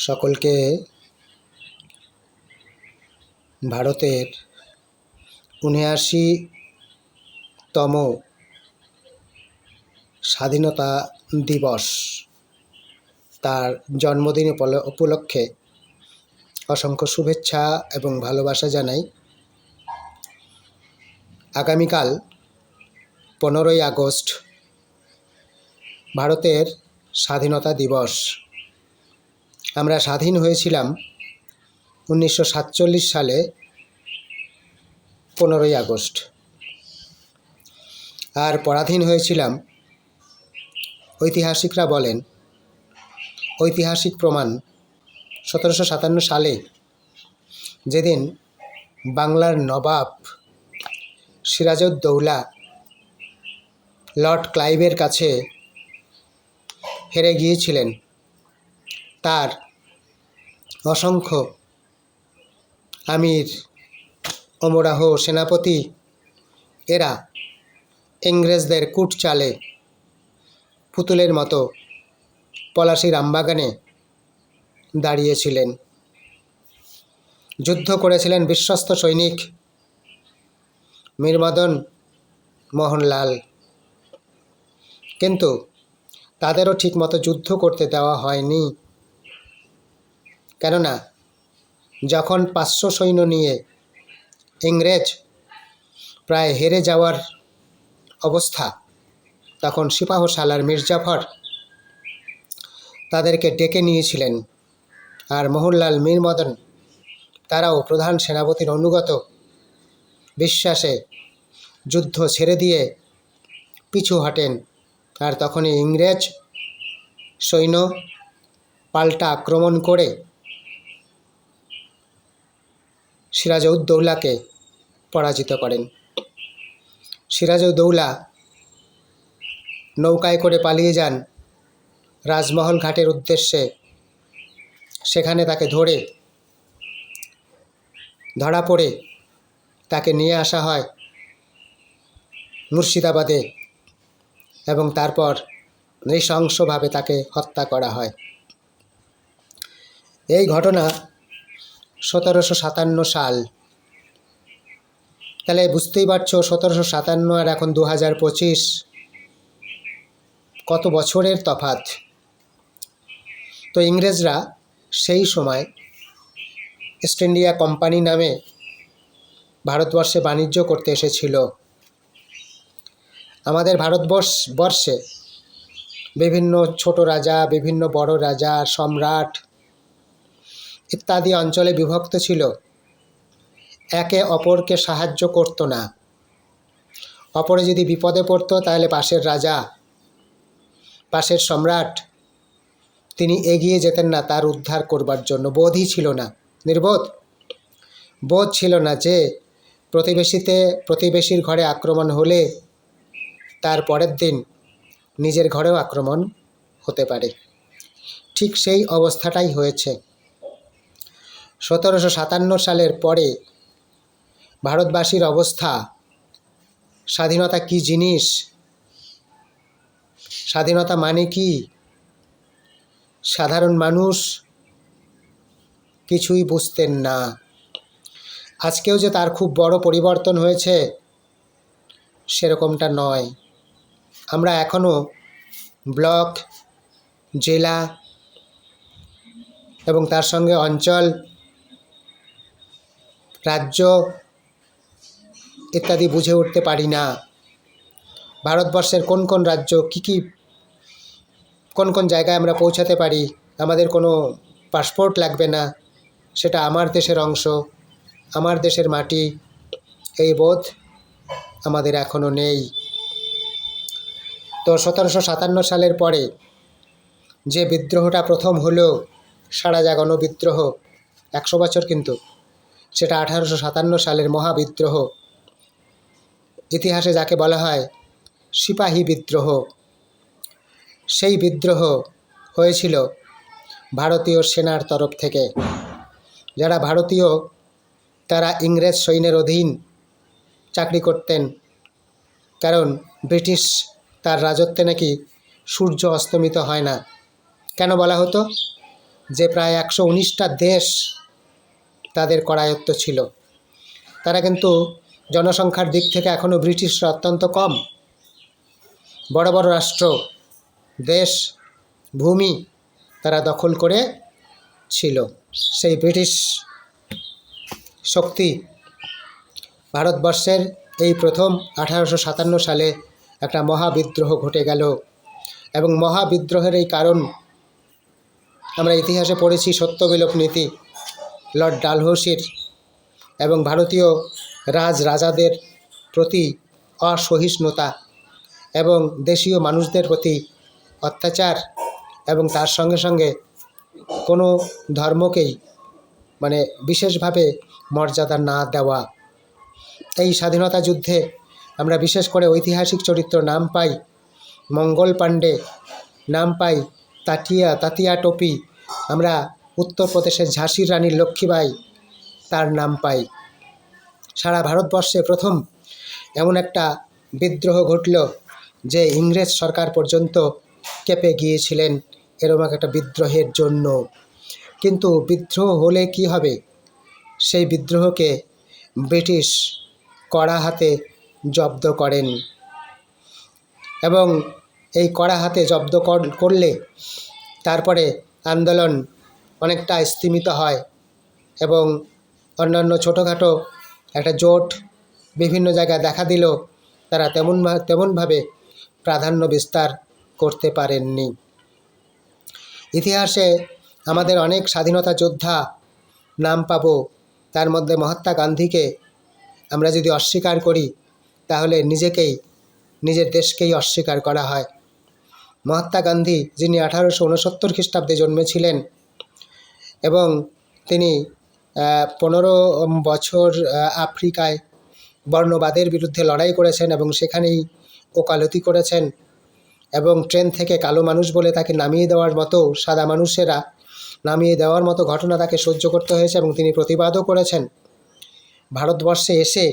সকলকে ভারতের উনআশিতম স্বাধীনতা দিবস তার জন্মদিন উপল- উপলক্ষে অসংখ্য শুভেচ্ছা এবং ভালোবাসা জানাই। আগামীকাল পনেরোই আগস্ট ভারতের স্বাধীনতা দিবস। আমরা স্বাধীন হয়েছিলাম উনিশশো সাতচল্লিশ সালে পনেরোই আগস্ট। আর পরাধীন হয়েছিলাম, ঐতিহাসিকরা বলেন, ঐতিহাসিক প্রমাণ সতেরোশো সাতান্ন সালে, যেদিন বাংলার নবাব সিরাজউদ্দৌলা লর্ড ক্লাইভের কাছে হেরে গিয়েছিলেন। তার অসংখ্য আমির, অমরাহ সেনাপতি, এরা ইংরেজদের কুট চালে পুতুলের মতো পলাশির আমবাগানে দাঁড়িয়েছিলেন। যুদ্ধ করেছিলেন বিশ্বস্ত সৈনিক মীরমদন মোহনলাল। কিন্তু তাদেরও ঠিকমতো যুদ্ধ করতে দেওয়া হয়নি। কেননা, যখন পাঁচশো সৈন্য নিয়ে ইংরেজ প্রায় হেরে যাওয়ার অবস্থা, তখন সিপাহ সালার মির্জাফর তাদেরকে ডেকে নিয়েছিলেন আর মোহনলাল মীর মদন তারাও প্রধান সেনাপতির অনুগত বিশ্বাসে যুদ্ধ ছেড়ে দিয়ে পিছু হটেন আর তখনই ইংরেজ সৈন্য পাল্টা আক্রমণ করে সিরাজউদ্দৌলাকে পরাজিত করেন। সিরাজউদ্দৌলা নৌকায় করে পালিয়ে যান রাজমহল ঘাটের উদ্দেশ্যে। সেখানে তাকে ধরে ধরা পড়ে তাকে নিয়ে আসা হয় মুর্শিদাবাদে এবং তারপর নৃশংসভাবে তাকে হত্যা করা হয়। এই ঘটনা সতেরোশো সাতান্ন সাল। তাহলে বুঝতেই পারছ সতেরোশো সাতান্ন আর এখন দু হাজার পঁচিশ। কত বছরের তফাত তো ইংরেজরা সেই সময় ইস্ট ইন্ডিয়া কোম্পানি নামে ভারতবর্ষে বাণিজ্য করতে এসেছিল। আমাদের ভারতবর্ষ বর্ষে বিভিন্ন ছোট রাজা, বিভিন্ন বড় রাজা, সম্রাট ইত্যাদি অঞ্চলে বিভক্ত ছিল। একে অপরকে সাহায্য করতো না। অপরে যদি বিপদে পড়তো, তাহলে পাশের রাজা, পাশের সম্রাট, তিনি এগিয়ে যেতেন না, তার উদ্ধার করবার জন্য। বোধই ছিল না। নির্বোধ? বোধ ছিল না যে, প্রতিবেশীতে, প্রতিবেশীর ঘরে আক্রমণ হলে তার পরের দিন নিজের ঘরেও আক্রমণ হতে পারে। ঠিক সেই অবস্থাটাই হয়েছে। সতেরোশো সাতান্ন সালের পরে ভারতবাসীর অবস্থা, স্বাধীনতা কি জিনিস? স্বাধীনতা মানে কি? সাধারণ মানুষ কিছুই বুঝতেন না। আজকেও যে তার খুব বড় পরিবর্তন হয়েছে, সেরকমটা নয়। আমরা এখনও ব্লক, জেলা এবং তার সঙ্গে অঞ্চল রাজ্য ইত্যাদি বুঝে উঠতে পারি না। ভারতবর্ষের কোন কোন রাজ্য কী কী কোন কোন জায়গায় আমরা পৌঁছাতে পারি, আমাদের কোনো পাসপোর্ট লাগবে না, সেটা আমার দেশের অংশ, আমার দেশের মাটি, এই বোধ আমাদের এখনও নেই। তো সতেরোশো সাতান্ন সালের পরে যে বিদ্রোহটা প্রথম হলো, সারা জাগানো বিদ্রোহ, একশো বছর কিন্তু সেটা আঠারোশো সাতান্ন সালের মহাবিদ্রোহ। ইতিহাসে যাকে বলা হয় সিপাহী বিদ্রোহ। সেই বিদ্রোহ হয়েছিল ভারতীয় সেনার তরফ থেকে। যারা ভারতীয়, তারা ইংরেজ সৈন্যের অধীন চাকরি করতেন। কারণ ব্রিটিশ তার রাজত্বে নাকি সূর্য অস্তমিত হয় না। কেন বলা হতো? যে প্রায় একশো উনিশটা দেশ তাদের করায়ত্ত ছিল। তারা কিন্তু জনসংখ্যার দিক থেকে এখনও ব্রিটিশরা অত্যন্ত কম। বড় বড় রাষ্ট্র, দেশ, ভূমি তারা দখল করে ছিল। সেই ব্রিটিশ শক্তি ভারতবর্ষের এই প্রথম আঠারোশো সাতান্ন সালে একটা মহাবিদ্রোহ ঘটে গেল এবং মহাবিদ্রোহের এই কারণ আমরা ইতিহাসে পড়েছি সত্যবিলোপ নীতি। লর্ড ডালহৌসির এবং ভারতীয় রাজ রাজাদের প্রতি অসহিষ্ণুতা এবং দেশীয় মানুষদের প্রতি অত্যাচার এবং তার সঙ্গে সঙ্গে কোনো ধর্মকেই মানে বিশেষভাবে মর্যাদা না দেওয়া। এই স্বাধীনতা যুদ্ধে আমরা বিশেষ করে ঐতিহাসিক চরিত্র নাম পাই মঙ্গল পাণ্ডে, নাম পাই তাটিয়া, তাতিয়া টপি। আমরা উত্তরপ্রদেশের ঝাঁসির রানী লক্ষ্মীবাই তার নাম পাই সারা ভারতবর্ষে প্রথম এমন একটা বিদ্রোহ ঘটল যে ইংরেজ সরকার পর্যন্ত কেঁপে গিয়েছিলেন এরকম একটা বিদ্রোহের জন্য। কিন্তু বিদ্রোহ হলে কি হবে? সেই বিদ্রোহকে ব্রিটিশ কড়া হাতে জব্দ করেন এবং এই কড়া হাতে জব্দ কর- করলে তারপরে আন্দোলন অনেকটা স্তীমিত হয় এবং অন্যান্য ছোটোখাটো একটা জোট বিভিন্ন জায়গায় দেখা দিল তারা তেমন তেমনভাবে প্রাধান্য বিস্তার করতে পারেননি। ইতিহাসে আমাদের অনেক স্বাধীনতা যোদ্ধা নাম পাবো, তার মধ্যে মহাত্মা গান্ধীকে আমরা যদি অস্বীকার করি, তাহলে নিজেকেই, নিজের দেশকেই অস্বীকার করা হয়। মহাত্মা গান্ধী যিনি আঠারোশো উনসত্তর খ্রিস্টাব্দে জন্মেছিলেন এবং তিনি পনেরো বছর আফ্রিকায় বর্ণবাদের বিরুদ্ধে লড়াই করেছেন এবং সেখানেই ওকালতি করেছেন এবং ট্রেন থেকে কালো মানুষ বলে তাকে নামিয়ে দেওয়ার মতো, সাদা মানুষেরা নামিয়ে দেওয়ার মতো ঘটনা তাকে সহ্য করতে হয়েছে এবং তিনি প্রতিবাদও করেছেন। ভারতবর্ষে এসে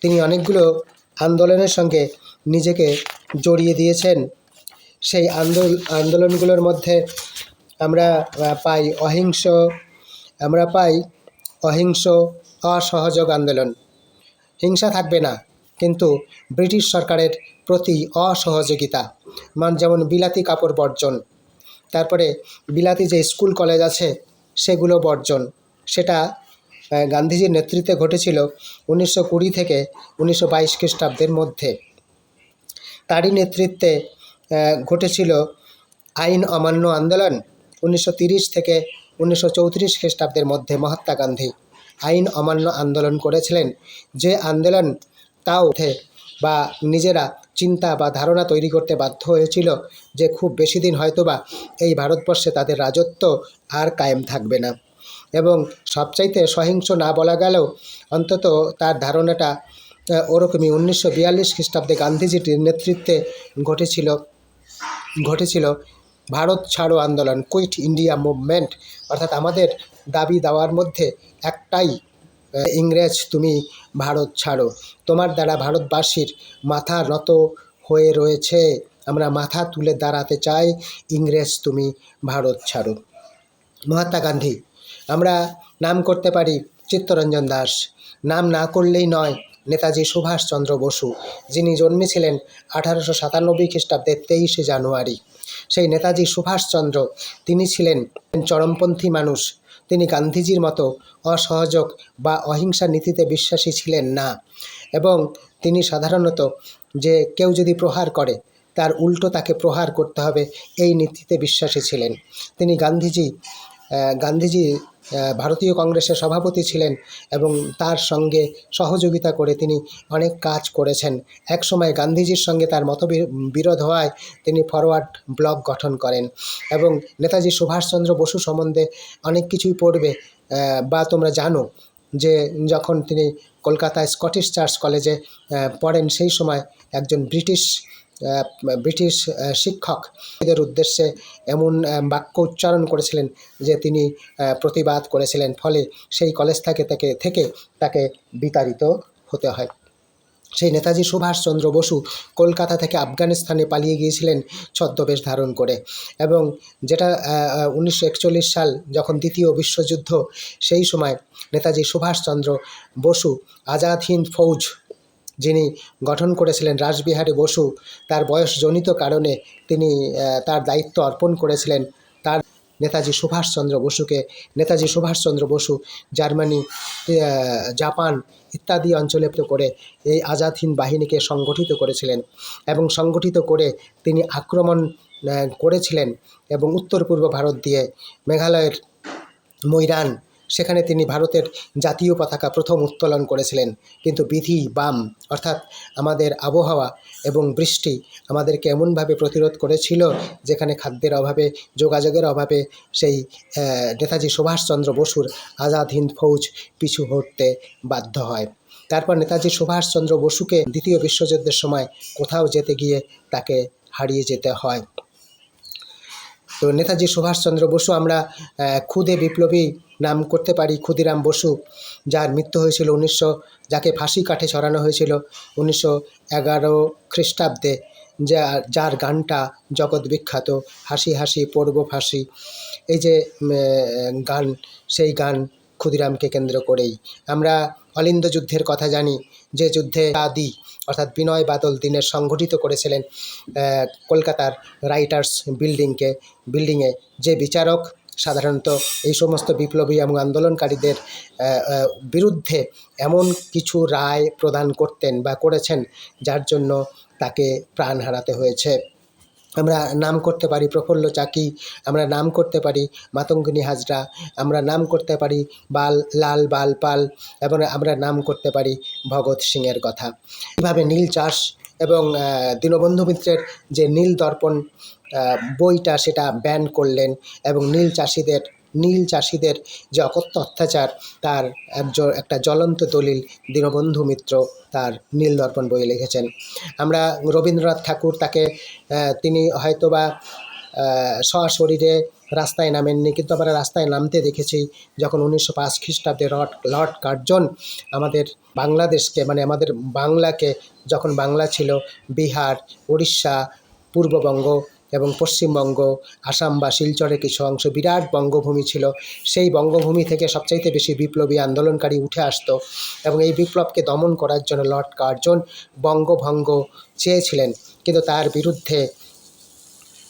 তিনি অনেকগুলো আন্দোলনের সঙ্গে নিজেকে জড়িয়ে দিয়েছেন। সেই আন্দোল, আন্দোলনগুলোর মধ্যে আমরা পাই অহিংস, আমরা পাই অহিংস অসহযোগ আন্দোলন। হিংসা থাকবে না, কিন্তু ব্রিটিশ সরকারের প্রতি অসহযোগিতা। মান যেমন বিলাতি কাপড় বর্জন, তারপরে বিলাতি যে স্কুল, কলেজ আছে, সেগুলো বর্জন। সেটা গান্ধীজির নেতৃত্বে ঘটেছিল উনিশশো কুড়ি থেকে উনিশশো বাইশ খ্রিস্টাব্দের মধ্যে। তারই নেতৃত্বে ঘটেছিল আইন অমান্য আন্দোলন। উনিশশো থেকে উনিশশো চৌত্রিশ খ্রিস্টাব্দের মধ্যে মহাত্মা গান্ধী আইন অমান্য আন্দোলন করেছিলেন। যে আন্দোলন তাও বা নিজেরা চিন্তা বা ধারণা তৈরি করতে বাধ্য হয়েছিল যে খুব বেশি দিন হয়তোবা এই ভারতবর্ষে তাদের রাজত্ব আর কায়েম থাকবে না। এবং সবচাইতে সহিংস না বলা গেলেও অন্তত তার ধারণাটা ওরকমই উনিশশো বিয়াল্লিশ খ্রিস্টাব্দে গান্ধীজির নেতৃত্বে ঘটেছিল ঘটেছিল। ভারত ছাড়ো আন্দোলন কুইট ইন্ডিয়া মুভমেন্ট অর্থাৎ আমাদের দাবি দাওয়ার মধ্যে একটাই ইংরেজ, তুমি ভারত ছাড়ো। তোমার দ্বারা ভারতবাসীর মাথা নত হয়ে রয়েছে। আমরা মাথা তুলে দাঁড়াতে চাই, ইংরেজ, তুমি ভারত ছাড়ো। মহাত্মা গান্ধী, আমরা নাম করতে পারি চিত্তরঞ্জন দাস। নাম না করলেই নয়, নেতাজি সুভাষচন্দ্র বসু, যিনি জন্মেছিলেন আঠারোশো সাতানব্বই খ্রিস্টাব্দের তেইশে জানুয়ারি। সেই নেতাজি সুভাষচন্দ্র। তিনি ছিলেন চরমপন্থী মানুষ। তিনি গান্ধীজির মতো অসহযোগ বা অহিংসা নীতিতে বিশ্বাসী ছিলেন না। এবং তিনি সাধারণত যে কেউ যদি প্রহার করে, তার উল্টো তাকে প্রহার করতে হবে, এই নীতিতে বিশ্বাসী ছিলেন। তিনি গান্ধীজি গান্ধীজি ভারতীয় কংগ্রেসের সভাপতি ছিলেন এবং তার সঙ্গে সহযোগিতা করে তিনি অনেক কাজ করেছেন। একসময় গান্ধীজির সঙ্গে তার মত বিরোধ হওয়ায় তিনি ফরওয়ার্ড ব্লক গঠন করেন এবং নেতাজি সুভাষচন্দ্র বসু সম্বন্ধে অনেক কিছুই পড়বে বা তোমরা জানো যে যখন তিনি কলকাতায় স্কটিশ চার্চ কলেজে পড়েন সেই সময় একজন ব্রিটিশ ব্রিটিশ শিক্ষক। এদের উদ্দেশ্যে এমন বাক্য উচ্চারণ করেছিলেন যে তিনি প্রতিবাদ করেছিলেন। ফলে সেই কলেজ থেকে তাকে থেকে তাকে বিতাড়িত হতে হয়। সেই নেতাজি সুভাষচন্দ্র বসু কলকাতা থেকে আফগানিস্তানে পালিয়ে গিয়েছিলেন ছদ্মবেশ ধারণ করে। এবং যেটা উনিশশো একচল্লিশ সাল যখন দ্বিতীয় বিশ্বযুদ্ধ, সেই সময় নেতাজি সুভাষচন্দ্র বসু আজাদ হিন্দ ফৌজ যিনি গঠন করেছিলেন রাসবিহারী বসু, তার বয়সজনিত কারণে তিনি তার দায়িত্ব অর্পণ করেছিলেন তার নেতাজি সুভাষচন্দ্র বসুকে। নেতাজি সুভাষচন্দ্র বসু জার্মানি জাপান ইত্যাদি অঞ্চলে করে এই আজাদ হিন্দ বাহিনীকে সংগঠিত করেছিলেন এবং সংগঠিত করে তিনি আক্রমণ করেছিলেন এবং উত্তর পূর্ব ভারত দিয়ে মেঘালয়ের মৈরান সেখানে তিনি ভারতের জাতীয় পতাকা প্রথম উত্তোলন করেছিলেন। কিন্তু বিধি, বাম, অর্থাৎ আমাদের আবহাওয়া এবং বৃষ্টি আমাদেরকে এমনভাবে প্রতিরোধ করেছিল যেখানে খাদ্যের অভাবে, যোগাযোগের অভাবে সেই নেতাজি সুভাষচন্দ্র বসুর আজাদ হিন্দ ফৌজ পিছু হটতে বাধ্য হয়। তারপর নেতাজি সুভাষচন্দ্র বসুকে দ্বিতীয় বিশ্বযুদ্ধের সময় কোথাও যেতে গিয়ে তাকে হারিয়ে যেতে হয়। তো নেতাজি সুভাষচন্দ্র বসু আমরা ক্ষুদে বিপ্লবী নাম করতে পারি ক্ষুদিরাম বসু, যার মৃত্যু হয়েছিল উনিশশো, যাকে ফাঁসি কাঠে ছড়ানো হয়েছিল উনিশশো এগারো খ্রিস্টাব্দে, যা, যার গানটা জগৎ বিখ্যাত, হাসি হাসি পড়ব ফাঁসি। এই যে গান, সেই গান ক্ষুদিরামকে কেন্দ্র করেই। আমরা অলিন্দ যুদ্ধের কথা জানি, যে যুদ্ধে আদি, অর্থাৎ বিনয় বাদল দিনের সংগঠিত করেছিলেন কলকাতার রাইটার্স বিল্ডিংকে, বিল্ডিংয়ে। যে বিচারক সাধারণত এই সমস্ত বিপ্লবী এবং আন্দোলনকারীদের বিরুদ্ধে এমন কিছু রায় প্রদান করতেন বা করেছেন, যার জন্য তাকে প্রাণ হারাতে হয়েছে। আমরা নাম করতে পারি প্রফুল্ল চাকি, আমরা নাম করতে পারি মাতঙ্গিনী হাজরা, আমরা নাম করতে পারি বাল, লাল বাল পাল এবং আমরা নাম করতে পারি ভগৎ সিংয়ের কথা। এভাবে নীল চাষ এবং দীনবন্ধু মিত্রের যে নীল দর্পণ বইটা সেটা ব্যান করলেন এবং নীল চাষিদের নীল চাষিদের যে অকথ্য অত্যাচার, তার একজন একটা জ্বলন্ত দলিল দীনবন্ধু মিত্র তার নীল দর্পণ বই লিখেছেন। আমরা রবীন্দ্রনাথ ঠাকুর তাকে তিনি হয়তোবা সশরীরে রাস্তায় নামেননি, কিন্তু আমরা রাস্তায় নামতে দেখেছি যখন উনিশশো পাঁচ খ্রিস্টাব্দে লর্ড লর্ড কার্জন আমাদের বাংলাদেশকে মানে আমাদের বাংলাকে, যখন বাংলা ছিল বিহার উড়িষ্যা পূর্ববঙ্গ এবং পশ্চিমবঙ্গ, আসাম বা শিলচরের কিছু অংশ বিরাট বঙ্গভূমি ছিল। সেই বঙ্গভূমি থেকে সবচাইতে বেশি বিপ্লবী আন্দোলনকারী উঠে আসতো এবং এই বিপ্লবকে দমন করার জন্য লর্ড কার্জন বঙ্গভঙ্গ চেয়েছিলেন। কিন্তু তার বিরুদ্ধে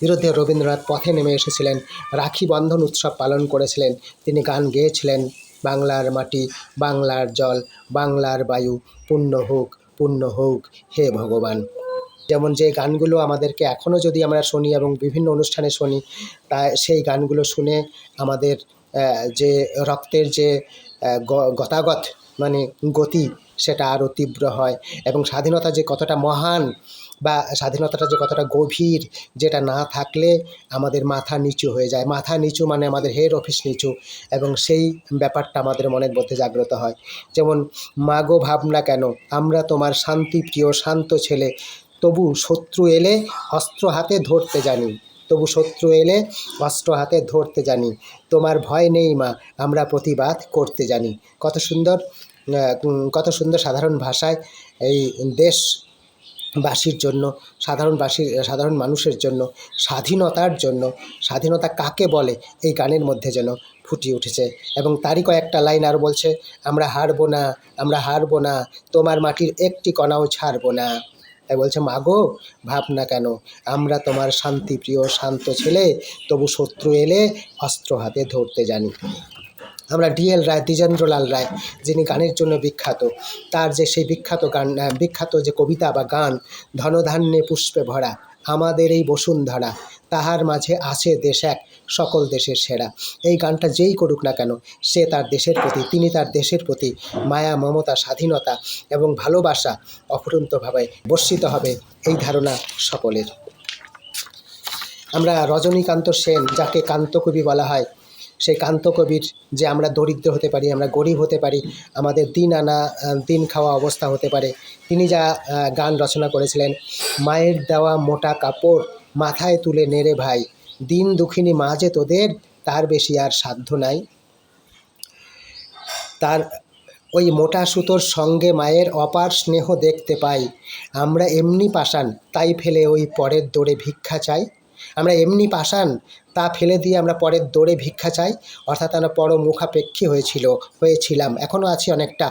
বিরুদ্ধে রবীন্দ্রনাথ পথে নেমে এসেছিলেন। রাখি বন্ধন উৎসব পালন করেছিলেন। তিনি গান গেয়েছিলেন, বাংলার মাটি, বাংলার জল, বাংলার বায়ু পূর্ণ হোক পূর্ণ হোক, হে ভগবান। যেমন যে গানগুলো আমাদেরকে এখনও যদি আমরা শুনি এবং বিভিন্ন অনুষ্ঠানে শুনি তা সেই গানগুলো শুনে আমাদের যে রক্তের যে গতাগত মানে গতি সেটা আরও তীব্র হয় এবং স্বাধীনতা যে কতটা মহান বা স্বাধীনতাটা যে কতটা গভীর যেটা না থাকলে আমাদের মাথা নিচু হয়ে যায়। মাথা নিচু মানে আমাদের হেড অফিস নিচু এবং সেই ব্যাপারটা আমাদের মনের মধ্যে জাগ্রত হয়। যেমন, মাগো ভাবনা কেন? আমরা তোমার শান্তি প্রিয় শান্ত ছেলে। তবু শত্রু এলে অস্ত্র হাতে ধরতে জানি। তবু শত্রু এলে অস্ত্র হাতে ধরতে জানি। তোমার ভয় নেই মা, আমরা প্রতিবাদ করতে জানি। কত সুন্দর কত সুন্দর সাধারণ ভাষায় এই দেশ বাসীর জন্য, সাধারণ বাসীর, সাধারণ মানুষের জন্য, স্বাধীনতার জন্য, স্বাধীনতা কাকে বলে এই গানের মধ্যে যেন ফুটিয়ে উঠেছে। এবং তারই কয়েকটা লাইন আর বলছে, আমরা হারবো না, আমরা হারবো না, তোমার মাটির একটি কণাও ছাড়বো না। তাই বলছে, মাগো, ভাব না কেন। আমরা তোমার শান্তিপ্রিয় শান্ত ছেলে, তবু শত্রু এলে অস্ত্র হাতে ধরতে জানি। আমরা ডিএল রায় দ্বিজেন্দ্রলাল রায়, যিনি গানের জন্য বিখ্যাত, তার যে সেই বিখ্যাত গান বিখ্যাত যে কবিতা বা গান, ধনধান্যে পুষ্পে ভরা, আমাদের এই বসুন্ধরা, তাহার মাঝে আছে দেশ এক সকল দেশের সেরা। এই গানটা যেই করুক না কেন, সে তার দেশের প্রতি, তিনি তার দেশের প্রতি মায়া, মমতা, স্বাধীনতা এবং ভালোবাসা অফুরন্তভাবে বর্ষিত হবে এই ধারণা সকলের। আমরা রজনীকান্ত সেন, যাকে কান্তকবি বলা হয়, সেই কান্তকবির যে আমরা দরিদ্র হতে পারি, আমরা গরিব হতে পারি, আমাদের দিন আনা, দিন খাওয়া অবস্থা হতে পারে, তিনি যা গান রচনা করেছিলেন, মায়ের দেওয়া মোটা কাপড় মাথায় তুলে নেড়ে ভাই। দিন দুঃখিনী মা যে তোদের, তার বেশি আর সাধ্য নাই। তার ওই মোটা সুতোর সঙ্গে মায়ের অপার স্নেহ দেখতে পাই। আমরা এমনি পাষাণ, তাই ফেলে ওই পরের দৌড়ে ভিক্ষা চাই। আমরা এমনি পাষাণ তা ফেলে দিয়ে আমরা পরের দৌড়ে ভিক্ষা চাই। অর্থাৎ আমরা পর মুখাপেক্ষী হয়েছিল, হয়েছিলাম। এখনও আছি অনেকটা।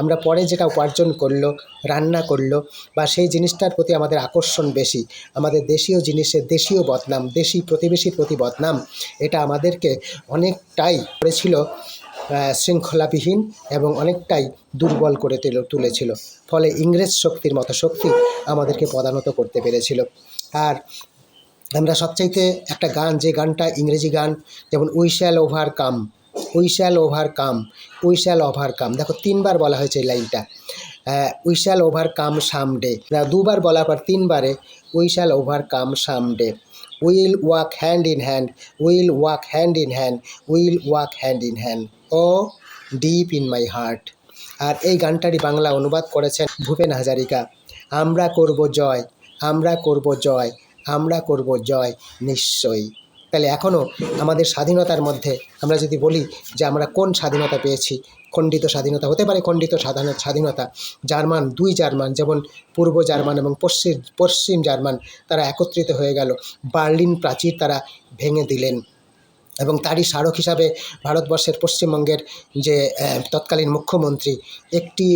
আমরা পরে যেটা উপার্জন করল, রান্না করল বা সেই জিনিসটার প্রতি আমাদের আকর্ষণ বেশি। আমাদের দেশীয় জিনিসের দেশীয় বদনাম, দেশি প্রতিবেশীর প্রতি বদনাম, এটা আমাদেরকে অনেকটাই করেছিল শৃঙ্খলাবিহীন এবং অনেকটাই দুর্বল করে তুলে, তুলেছিল। ফলে ইংরেজ শক্তির মতো শক্তি আমাদেরকে পদানত করতে পেরেছিল। আর আমরা সবচাইতে একটা গান, যে গানটা ইংরেজি গান, যেমন we shall over come we shall over come we shall over কাম দেখো, তিনবার বলা হয়েছে এই লাইনটা। We shall over come someday দুবার বলার পর তিনবারে we shall over come someday will walk hand in hand will walk hand in hand will walk hand in hand O deep in my heart আর এই গানটারই বাংলা অনুবাদ করেছেন ভূপেন হাজারিকা। আমরা করব জয়, আমরা করব জয় আমরা করব জয় নিশ্চয়ই। তাহলে এখনও আমাদের স্বাধীনতার মধ্যে আমরা যদি বলি যে আমরা কোন স্বাধীনতা পেয়েছি, খণ্ডিত স্বাধীনতা হতে পারে খণ্ডিত স্বাধীনতা। জার্মান, দুই জার্মান, যেমন পূর্ব জার্মান এবং পশ্চিম পশ্চিম জার্মান, তারা একত্রিত হয়ে গেল। বার্লিন প্রাচীর তারা ভেঙে দিলেন। এবং তারই স্মারক হিসাবে ভারতবর্ষের পশ্চিমবঙ্গের যে তৎকালীন মুখ্যমন্ত্রী, একটি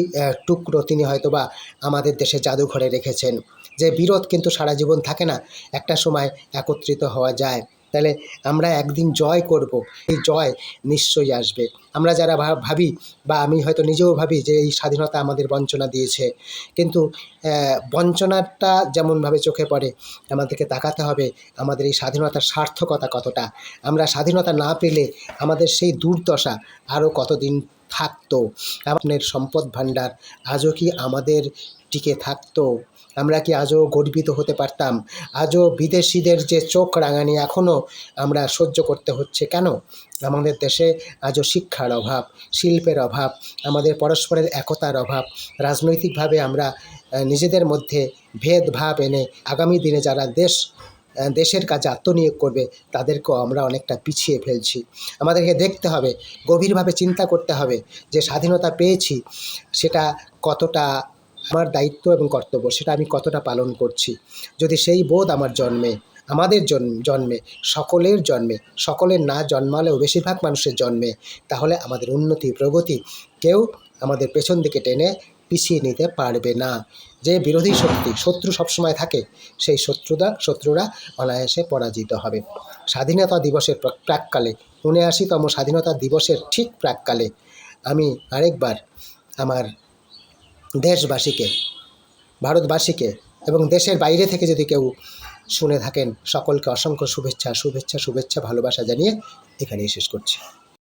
টুকরো তিনি হয়তোবা আমাদের দেশে জাদুঘরে রেখেছেন। যে বিরোধ কিন্তু সারা জীবন থাকে না, একটা সময় একত্রিত হওয়া যায়। তাহলে আমরা একদিন জয় করব। এই জয় নিশ্চয়ই আসবে। আমরা যারা ভাবি বা আমি হয়তো নিজেও ভাবি যে এই স্বাধীনতা আমাদের বঞ্চনা দিয়েছে। কিন্তু বঞ্চনাটা যেমনভাবে চোখে পড়ে, আমাদেরকে তাকাতে হবে আমাদের এই স্বাধীনতার সার্থকতা কতটা। আমরা স্বাধীনতা না পেলে আমাদের সেই দুর্দশা আরও কতদিন থাকতো? আপনার সম্পদ ভাণ্ডার আজও কি আমাদের টিকে থাকতো? আমরা কি আজও গর্বিত হতে পারতাম? আজও বিদেশিদের যে চোখ রাঙানি এখনও আমরা সহ্য করতে হচ্ছে কেন? আমাদের দেশে আজও শিক্ষার অভাব, শিল্পের অভাব, আমাদের পরস্পরের একতার অভাব, রাজনৈতিকভাবে আমরা নিজেদের মধ্যে ভেদভাব এনে আগামী দিনে যারা দেশ দেশের কাজে আত্মনিয়োগ করবে, তাদেরকেও আমরা অনেকটা পিছিয়ে ফেলছি। আমাদেরকে দেখতে হবে, গভীরভাবে চিন্তা করতে হবে যে স্বাধীনতা পেয়েছি, সেটা কতটা আমার দায়িত্ব এবং কর্তব্য, সেটা আমি কতটা পালন করছি। যদি সেই বোধ আমার জন্মে, আমাদের জন- জন্মে, সকলের জন্মে সকলের না জন্মালেও বেশিরভাগ মানুষের জন্মে, তাহলে আমাদের উন্নতি, প্রগতি কেউ আমাদের পেছন দিকে টেনে পিছিয়ে নিতে পারবে না। যে বিরোধী শক্তি, শত্রু সবসময় থাকে, সেই শত্রুরা শত্রুরা অনায়াসে পরাজিত হবে। স্বাধীনতা দিবসের প্রাককালে, উনআশিতম স্বাধীনতা দিবসের ঠিক প্রাককালে, আমি আরেকবার আমার দেশবাসীকে, ভারতবাসীকে এবং দেশের বাইরে থেকে যদি কেউ শুনে থাকেন, সকলকে অসংখ্য শুভেচ্ছা শুভেচ্ছা শুভেচ্ছা, ভালোবাসা জানিয়ে এখানেই শেষ করছি।